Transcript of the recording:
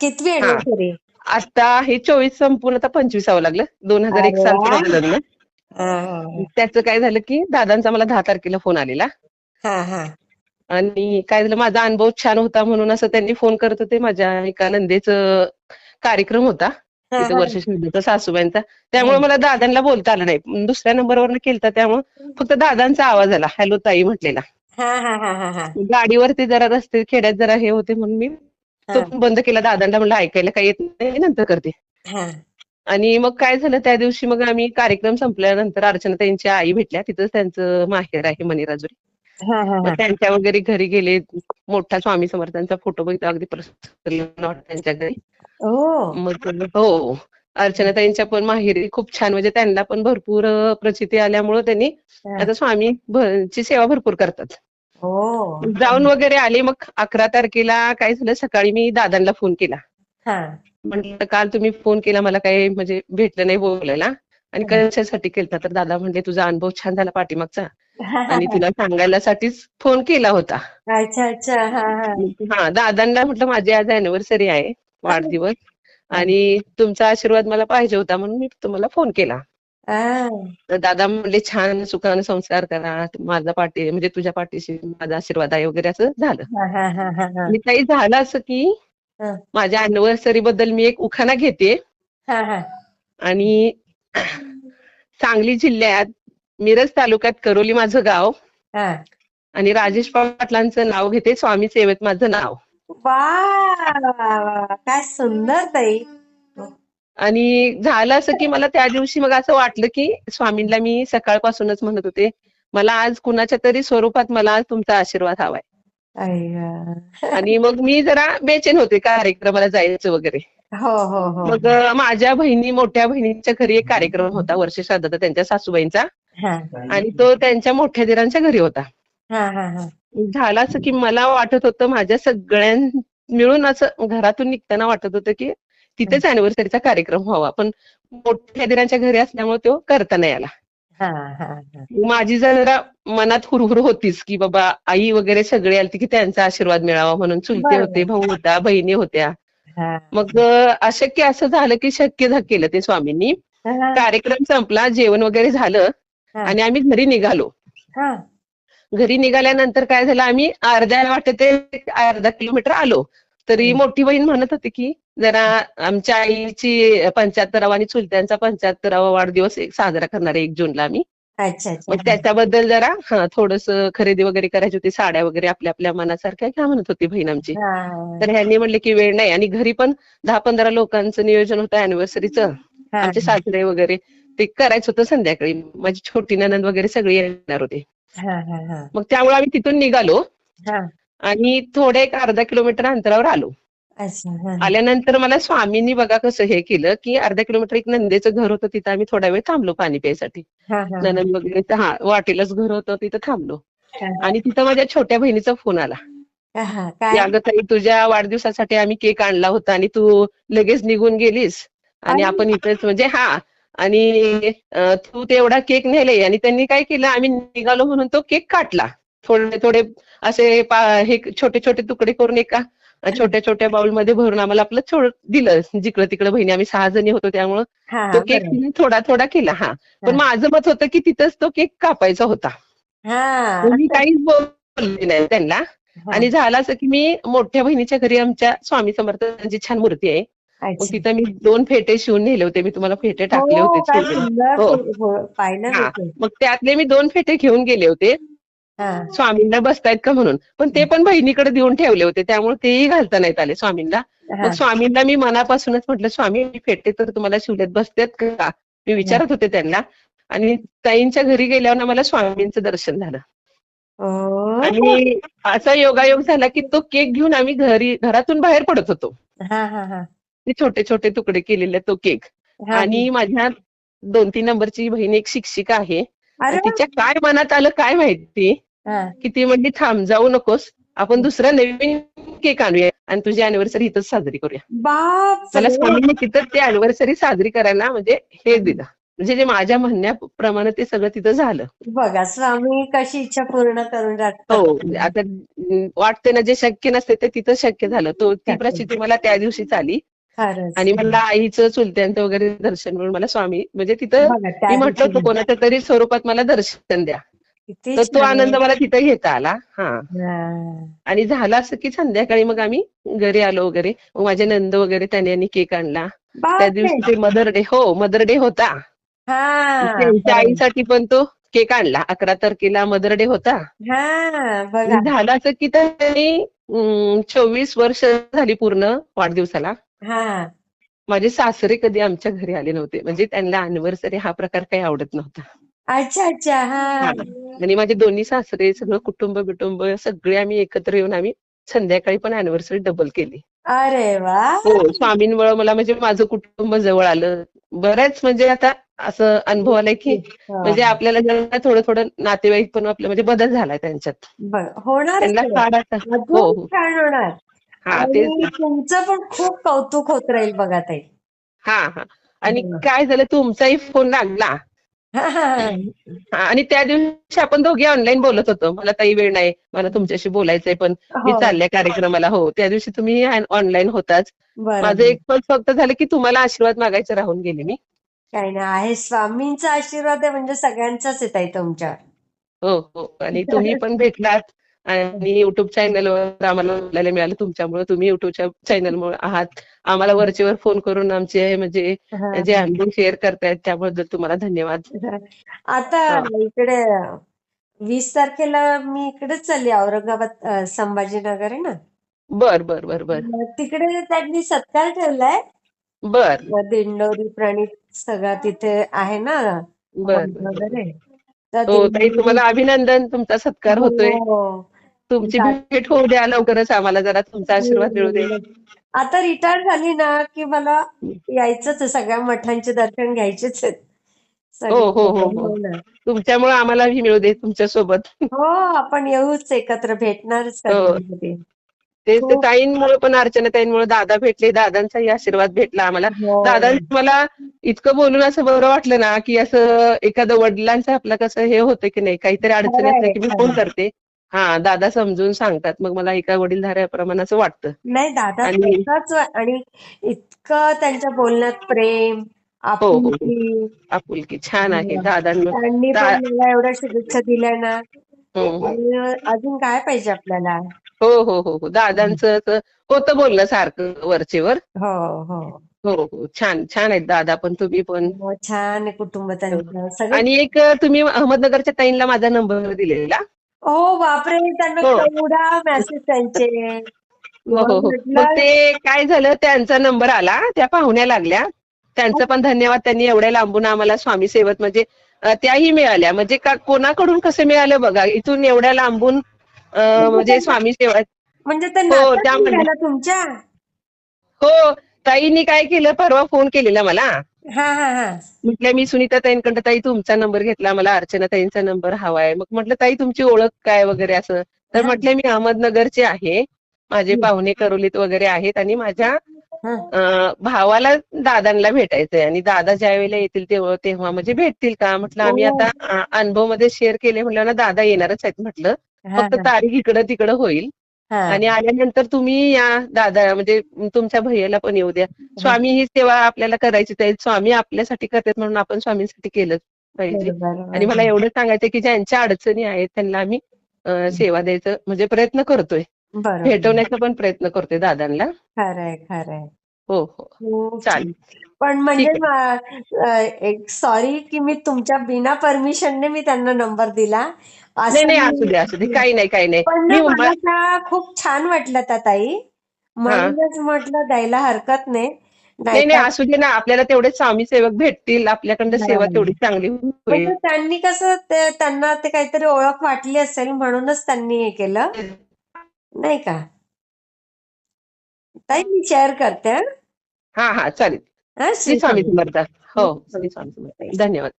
कितवी anniversary आता हे चोवीस संपून आता पंचवीसावं लागलं. दोन हजार एक साल माझं लग्न. त्याचं काय झालं की दादांचा मला दहा तारखेला फोन आलेला. हा हा. आणि काय झालं माझा अनुभव छान होता म्हणून असं त्यांनी फोन करत होते. माझ्या एका नंदेचं कार्यक्रम होता. वर्ष श्राद्धचा सासूबाईंचा. त्यामुळे मला दादांना बोलता आलं नाही. दुसऱ्या नंबरवरनं केलता त्यामुळे फक्त दादांचा आवाज आला. हॅलो ताई म्हटलेला. गाडीवरती जरा रस्ते खेड्यात जरा हे होते म्हणून मी तो बंद केला दादांना म्हणलं ऐकायला काही येत नाही नंतर करते. हा. आणि मग काय झालं त्या दिवशी मग आम्ही कार्यक्रम संपल्यानंतर अर्चना ताईंच्या आई भेटल्या तिथंच त्यांचं माहेर आहे मणिराजुरी. हा हा हा. त्यांच्या वगैरे घरी गेले मोठा स्वामी समर्थांचा फोटो बघितला अगदी त्यांच्या घरी. मग हो. अर्चना ताईंच्या पण माहेरी खूप छान म्हणजे त्यांना पण भरपूर प्रचिती आल्यामुळं त्यांनी. आता स्वामी ची सेवा भरपूर करतात. जाऊन वगैरे आले मग अकरा तारखेला काय झालं सकाळी मी दादांना फोन केला. हा. म्हटलं काल तुम्ही फोन केला मला काही म्हणजे भेटलं नाही बोलायला आणि. कशासाठी केलता? तर दादा म्हणले तुझा अनुभव छान झाला पाठीमागचा हा. आणि तुला सांगायलासाठीच फोन केला होता. अच्छा अच्छा. हा हा. हा दादांना म्हटलं माझी आज अॅनिव्हर्सरी आहे वाढदिवस आणि तुमचा आशीर्वाद मला पाहिजे होता म्हणून मी तुम्हाला फोन केला. हा तर दादा म्हणले छान सुखाने संस्कार करा. माझा पाठी म्हणजे तुझ्या पाठीशी माझा आशीर्वाद आहे वगैरे असं झालं. हा हा हा हा हा. आणि काही झालं असं की. माझ्या अॅनिव्हर्सरी बद्दल मी एक उखाणा घेते. हा हा. आणि सांगली जिल्ह्यात मिरज तालुक्यात करोली माझं गाव. हा. आणि राजेश पाटलांचं नाव घेते स्वामी सेवेत माझं नाव. वा काय सुंदर ताई. आणि झालं असं की मला त्या दिवशी मग असं वाटलं की स्वामींना मी सकाळपासूनच म्हणत होते मला आज कुणाच्या तरी स्वरूपात मला आज तुमचा आशीर्वाद हवाय. आणि मग मी जरा बेचैन होते कार्यक्रमाला जायचं वगैरे. हो हो हो. मग माझ्या बहिणी मोठ्या बहिणीच्या घरी एक कार्यक्रम होता वर्ष श्राद्धाचा त्यांच्या सासूबाईंचा. आणि तो त्यांच्या मोठ्या दिरांच्या घरी होता. झालं असं की मला वाटत होतं माझ्या सगळ्यां मिळून असं घरातून निघताना वाटत होतं की तिथेच अॅनिव्हर्सरीचा कार्यक्रम व्हावा. पण मोठ्या दिरांच्या घरी असल्यामुळे तो करता नाही आला. हा हा हा. माझी जरा मनात हुरहुर होतीच की बाबा आई वगैरे सगळे आलते की त्यांचा आशीर्वाद मिळावा म्हणून चुलते. होते भाऊ होता बहिणी होत्या. मग अशक्य असं झालं की शक्य केलं ते स्वामींनी. कार्यक्रम संपला जेवण वगैरे झालं. आणि आम्ही घरी निघालो. घरी निघाल्यानंतर काय झालं आम्ही अर्ध्या वाटत ते अर्धा किलोमीटर आलो. तरी. मोठी बहीण म्हणत होती की जरा आमच्या आईची पंच्याहत्तरावा आणि चुलत्यांचा पंच्याहत्तरावा वाढदिवस एक साजरा करणार आहे एक जूनला आम्ही. अच्छा मग त्याच्याबद्दल जरा हा थोडस खरेदी वगैरे करायची होती साड्या वगैरे आपल्या आपल्या मनासारख्या घ्या म्हणत होती बहीण आमची. तर ह्यांनी म्हणले की वेळ नाही. आणि घरी पण दहा पंधरा लोकांचं नियोजन होतं अॅनिव्हर्सरीचं आमचे सासरे वगैरे. ते करायचं होतं संध्याकाळी. माझी छोटी ननंद वगैरे सगळे येणार होते. मग त्यामुळे आम्ही तिथून निघालो. हा. आणि थोडे एक अर्धा किलोमीटर अंतरावर आलो. अच्छा हा आल्यानंतर मला स्वामींनी बघा कसं हे केलं की अर्धा किलोमीटर एक नंदेचं घर होतं तिथं आम्ही थोडा वेळ थांबलो पाणी प्यायसाठी. हा हा. ननंद वगैरे तर हा वाटेलाच घर होतं तिथं थांबलो. हा. आणि तिथं माझ्या छोट्या बहिणीचा फोन आला. हा की काय? अगं ताई तुझ्या वाढदिवसासाठी आम्ही केक आणला होता आणि तू लगेच निघून गेलीस. आणि अरे. आपण इथेच म्हणजे हा आणि अं, तू तेवढा केक नेले आणि त्यांनी काय केलं आम्ही निघालो म्हणून तो केक काटला. थोडे थोडे असे पा- हे छोटे छोटे तुकडे करून एका छोट्या छोट्या बाउलमध्ये भरून आम्हाला आपलं छोड दिलं. जिकडं तिकडं बहिणी आम्ही सहा जणी होतो त्यामुळं तो केक थोडा थोडा केला हा. पण माझं मत होतं की तिथंच तो केक कापायचा होता. हा मी काहीच बोलले नाही त्यांना. आणि झालं असं की मी मोठ्या बहिणीच्या घरी आमच्या स्वामी समर्थांची छान मूर्ती आहे. तिथं मी दोन फेटे शिवून नेले होते. मी तुम्हाला फेटे टाकले हो, होते शिवलेले. सुंदर हो. मग त्यातले मी दोन फेटे घेऊन गेले होते. स्वामींना बसतायत का म्हणून? पण ते पण बहिणीकडे देऊन ठेवले होते त्यामुळे तेही घालता नाहीत आले स्वामींना. मग स्वामींना मी मनापासूनच म्हटलं स्वामी मी फेटे तर तुम्हाला शिवलेत बसतेत का? मी विचारत होते त्यांना. आणि ताईंच्या घरी गेल्यावर मला स्वामींचं दर्शन झालं. आणि असा योगायोग झाला की तो केक घेऊन आम्ही घरी घरातून बाहेर पडत होतो. ते छोटे छोटे तुकडे केलेले तो केक. आणि माझ्या दोन तीन नंबरची बहीण एक शिक्षिका आहे. तिच्या काय मनात आलं काय माहिती. की ती म्हणली थांब जाऊ नकोस. आपण दुसरा नवीन केक आणूया आणि तुझी अॅनिव्हर्सरी इथंच साजरी करूया. बाप मला स्वामींनी तिथं ती अॅनिव्हर्सरी साजरी करायला म्हणजे हे दिलं. म्हणजे जे माझ्या म्हणण्याप्रमाणे ते सगळं तिथं झालं. बघा स्वामी कशी इच्छा पूर्ण करून हो आता अं, वाटते ना जे शक्य नसते ते तिथं शक्य झालं. तो ती प्रचिती मला त्या दिवशीच आली. आणि मला आईचं चुलत्यांचं वगैरे दर्शन मिळून मला स्वामी म्हणजे तिथं मी म्हटलं दिवशी होतं कोणाच्या तरी स्वरूपात मला दर्शन द्या. तर तो. आनंद मला तिथं घेता आला. हा. आणि झालं असं की संध्याकाळी मग आम्ही घरी आलो वगैरे. मग माझे नंद वगैरे त्याने यांनी केक आणला. त्या. दिवशी ते मदर डे हो मदर डे होता. हा. त्यांच्या. आईसाठी पण तो केक आणला. अकरा तारखेला मदर डे होता. हा झालं असं की त्यांनी चोवीस वर्ष झाली पूर्ण वाढदिवसाला. माझे सासरे कधी आमच्या घरी आले नव्हते. म्हणजे त्यांना अॅनिव्हर्सरी हा प्रकार काही आवडत नव्हता. अच्छा अच्छा. हा. आणि माझे दोन्ही सासरे सगळं कुटुंब बिटुंब सगळे आम्ही एकत्र येऊन आम्ही संध्याकाळी पण अॅनिव्हर्सरी डबल केली. अरे वा. हो स्वामींमुळे मला म्हणजे माझं कुटुंब जवळ आलं. बऱ्याच म्हणजे आता असं अनुभव आलाय की. म्हणजे आपल्याला जरा थोडं थोडं नातेवाईक पण आपलं म्हणजे बदल झालाय त्यांच्यात. होणार त्यांना हो हो. छान होणार. हा आणि तुमचं पण खूप कौतुक होत राहील बघा ताई. हा हा. आणि. काय झालं तुमचाही फोन लागला. हा, हा, हा. हा, आणि त्या दिवशी आपण दोघे ऑनलाईन बोलत होतो. मला ताई वेळ नाही मला तुमच्याशी बोलायचंय पण मी हो. चालल्या कार्यक्रमाला. हो त्या दिवशी तुम्ही ऑनलाईन होताच. माझं एक पण फक्त झालं की तुम्हाला आशीर्वाद मागायचं राहून गेले मी. काही नाही आहे स्वामींचा आशीर्वाद आहे म्हणजे सगळ्यांचाच येत आहे तुमच्यावर. हो हो. आणि तुम्ही पण भेटलात. आणि युट्यूब चॅनलवर आम्हाला बोलायला मिळालं. तुमच्यामुळे तुम्ही युट्यूबच्या चॅनलमुळे आहात. आम्हाला वरचेवर फोन करून आमचे म्हणजे. जे अनुभव शेअर करतायत त्याबद्दल तुम्हाला धन्यवाद. आता. इकडे वीस तारखेला मी इकडेच चालली औरंगाबाद संभाजीनगर आहे ना? बर बर बर बर. तिकडे त्यांनी सत्कार ठेवलाय. बर. दिंडोरी प्रणित सगळं तिथे आहे ना? बर. वगैरे. हो ताई तुम्हाला अभिनंदन तुमचा सत्कार होतोय. हो. तुमची चा- भेट होऊ द्या लवकरच आम्हाला जरा तुमचा आशीर्वाद मिळू दे. आता रिटायर झाली ना की मला यायचंच सगळ्या मठांचे दर्शन घ्यायचेच आहेत. हो, हो, हो, हो. हो. तुमच्यामुळे आम्हालाही मिळू दे तुमच्यासोबत हो आपण येऊच एकत्र भेटणारच हो. ते खूप- ताईंमुळे पण अर्चना ताईंमुळे दादा भेटले दादांचाही आशीर्वाद भेटला आम्हाला. हो. दादा मला इतकं बोलून असं बरं वाटलं ना की असं एखादं वडिलांचं आपलं कसं हे होतं की नाही काहीतरी अडचणी असल्या की मी. फोन करते. हा दादा समजून सांगतात. मग मला एका वडीलधाऱ्याप्रमाणे असं वाटतं. नाही दादा आणि- इतकं त्यांच्या बोलण्यात प्रेम हो, हो. आपुलकी. आपुलकी छान आहे. हो. दादांना एवढ्या शुभेच्छा दिल्या ना. अजून काय पाहिजे आपल्याला? हो हो हो हो. दादांचं होतं बोलणं सारखं वरचेवर. हो हो. हो हो. छान छान आहेत दादा पण तुम्ही पण. हो, छान आहे कुटुंब त्यांचं. सगळं आणि एक तुम्ही अहमदनगरच्या ताईंना माझा नंबर दिलेला. हो बापरे! त्यांना हो. मेसेज त्यांचे हो हो हो. म्हटलं, मग ते काय झालं? त्यांचा नंबर आला. त्या पाहुण्या लागल्या. त्यांचं पण धन्यवाद. त्यांनी एवढ्या लांबून आम्हाला स्वामी सेवक म्हणजे अं, त्याही मिळाल्या. म्हणजे का कोणाकडून कसं मिळालं बघा? इथून एवढ्या लांबून म्हणजे स्वामी सेवा म्हणजे हो, निघालं तुमच्या? हो ताईंनी काय केलं? परवा फोन केलेला मला. हा हा हा. म्हटलं मी सुनीता ताईंकडे ताई तुमचा नंबर घेतला. मला अर्चना ताईंचा नंबर हवाय मग म्हटलं ताई तुमची ओळख काय वगैरे असं? तर हा. म्हटलं मी अहमदनगरचे आहे. माझे हं. पाहुणे करोलीत वगैरे आहेत आणि माझ्या हा. भावाला दादांना भेटायचंय. आणि दादा ज्या वेळेला येतील तेव्हा तेव्हा म्हणजे भेटतील का? म्हटलं आम्ही हो. आता अनुभवमध्ये शेअर केले. म्हटलं ना दादा येणारच आहेत. म्हटलं हा, फक्त तारीख इकडं तिकडं होईल. हा. आणि आल्यानंतर तुम्ही या दादा म्हणजे तुमच्या भैयाला पण येऊ द्या. स्वामी ही सेवा आपल्याला करायची आहे स्वामी आपल्यासाठी करतात म्हणून आपण स्वामींसाठी केलंच पाहिजे. आणि मला एवढं सांगायचं की ज्यांच्या अडचणी आहेत त्यांना आम्ही सेवा द्यायचं म्हणजे प्रयत्न करतोय. भेटवण्याचा पण प्रयत्न करतोय दादांना. खरंय खरंय. हो हो. खूप चालेल. पण म्हणजे ठीक मा- अ, एक सॉरी की मी तुमच्या बिना परमिशनने मी त्यांना नंबर दिला. असं नाही असू दे असू दे. काही नाही काही नाही. पण मी मला त्या खूप छान वाटलं त्या ताई. म्हणूनच म्हटलं द्यायला हरकत नाही. नाही नाहीतर- नाही असू दे ना. आपल्याला तेवढे स्वामी सेवक भेटतील. आपल्याकडनं सेवा बरोबर. तेवढी चांगली होईल. त्यांनी कसं ते त्यांना ते काहीतरी ओळख वाटली असेल म्हणूनच त्यांनी हे केलं. नाही का? ताई मी शेअर करते हं. हा हा चालेल. श्री स्वामी. समर्थ हो. श्री स्वामी समर्थ धन्यवाद.